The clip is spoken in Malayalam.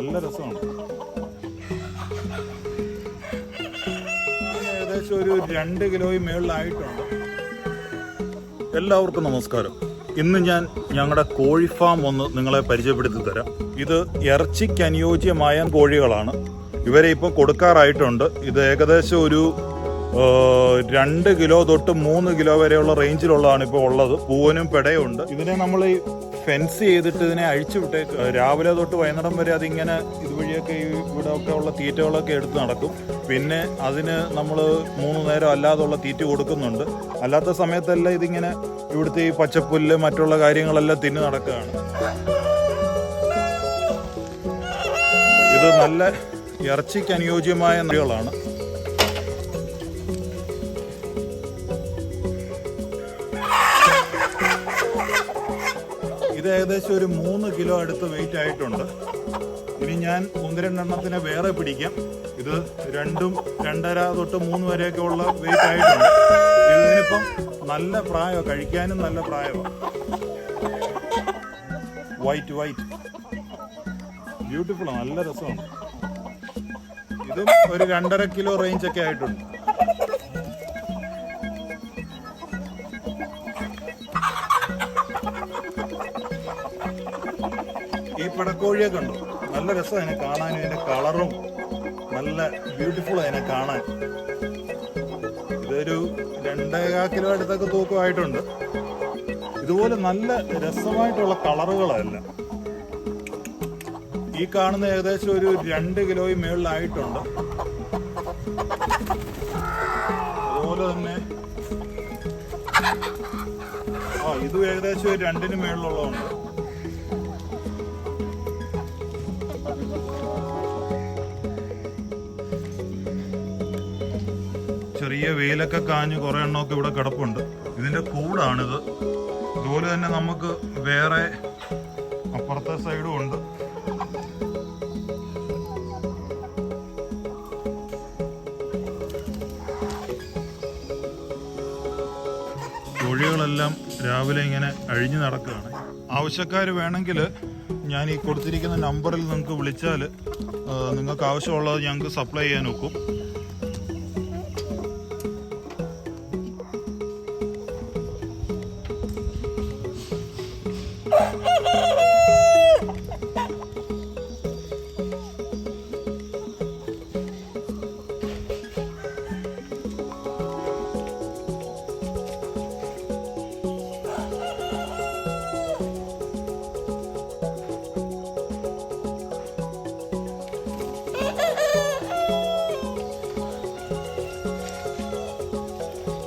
നല്ല രസമാണ്. ഏകദേശം ഒരു രണ്ട് കിലോയും മേളിലായിട്ടുണ്ട്. എല്ലാവർക്കും നമസ്കാരം. ഇന്ന് ഞാൻ ഞങ്ങളുടെ കോഴി ഫാം ഒന്ന് നിങ്ങളെ പരിചയപ്പെടുത്തി തരാം. ഇത് ഇറച്ചിക്ക് അനുയോജ്യമായ കോഴികളാണ്. ഇവരെ ഇപ്പോൾ കൊടുക്കാറായിട്ടുണ്ട്. ഇത് ഏകദേശം ഒരു രണ്ട് കിലോ തൊട്ട് മൂന്ന് കിലോ വരെയുള്ള റേഞ്ചിലുള്ളതാണ് ഇപ്പോൾ ഉള്ളത്. പൂവനും പെടയും ഉണ്ട് ഇതിനെ നമ്മൾ ഫെൻസ് ചെയ്തിട്ട് ഇതിനെ അഴിച്ചു വിട്ടേ രാവിലെ തൊട്ട് വൈകുന്നേരം വരെ അതിങ്ങനെ ഇതുവഴിയൊക്കെ ഈ ഇവിടെ ഒക്കെ ഉള്ള തീറ്റകളൊക്കെ എടുത്ത് നടക്കും. പിന്നെ അതിന് നമ്മൾ മൂന്ന് നേരം അല്ലാതുള്ള തീറ്റ കൊടുക്കുന്നുണ്ട്. അല്ലാത്ത സമയത്തെല്ലാം ഇതിങ്ങനെ ഇവിടുത്തെ ഈ പച്ചപ്പുല്ല് മറ്റുള്ള കാര്യങ്ങളെല്ലാം തിന്നു നടക്കുകയാണ്. ഇത് നല്ല ഇറച്ചിക്ക് അനുയോജ്യമായ നദികളാണ് ഇത് ഏകദേശം ഒരു മൂന്ന് കിലോ അടുത്ത് വെയിറ്റ് ആയിട്ടുണ്ട്. ഇനി ഞാൻ ഒന്ന് രണ്ടെണ്ണത്തിനെ വേറെ പിടിക്കാം. ഇത് രണ്ടും രണ്ടര തൊട്ട് മൂന്ന് വരെയൊക്കെ ഉള്ള വെയിറ്റ് ആയിട്ടുണ്ട്. ഇതിനിപ്പം നല്ല പ്രായമാണ് കഴിക്കാനും നല്ല പ്രായമാണ് വൈറ്റ് വൈറ്റ് ബ്യൂട്ടിഫുൾ നല്ല രസമാണ്. ഇതും ഒരു രണ്ടര കിലോ റേഞ്ച് ഒക്കെ ആയിട്ടുണ്ട്. പിടക്കോഴിയെ കണ്ടു. നല്ല രസം അതിനെ കാണാനും അതിന്റെ കളറും. നല്ല ബ്യൂട്ടിഫുൾ അതിനെ കാണാൻ. ഇതൊരു രണ്ടേകാ കിലോ അടുത്തൊക്കെ തൂക്കമായിട്ടുണ്ട്. ഇതുപോലെ നല്ല രസമായിട്ടുള്ള കളറുകളല്ല. ഈ കാണുന്ന ഏകദേശം ഒരു രണ്ട് കിലോയും മേളിലായിട്ടുണ്ട്. അതുപോലെ തന്നെ ആ ഇതും ഏകദേശം ഒരു രണ്ടിന് മേളിലുള്ളതുണ്ട്. ചെറിയ വെയിലൊക്കെ കാഞ്ഞ് കുറെ എണ്ണമൊക്കെ ഇവിടെ കിടപ്പുണ്ട്. ഇതിന്റെ കൂടാണിത്. ഇതുപോലെ തന്നെ നമുക്ക് വേറെ അപ്പുറത്തെ സൈഡും ഉണ്ട്. കോഴികളെല്ലാം രാവിലെ ഇങ്ങനെ അഴിഞ്ഞു നടക്കുകയാണ്. ആവശ്യക്കാർ വേണമെങ്കിൽ ഞാൻ ഈ കൊടുത്തിരിക്കുന്ന നമ്പറിൽ നിങ്ങൾക്ക് വിളിച്ചാൽ നിങ്ങൾക്ക് ആവശ്യമുള്ളത് ഞങ്ങൾക്ക് സപ്ലൈ ചെയ്യാൻ നോക്കും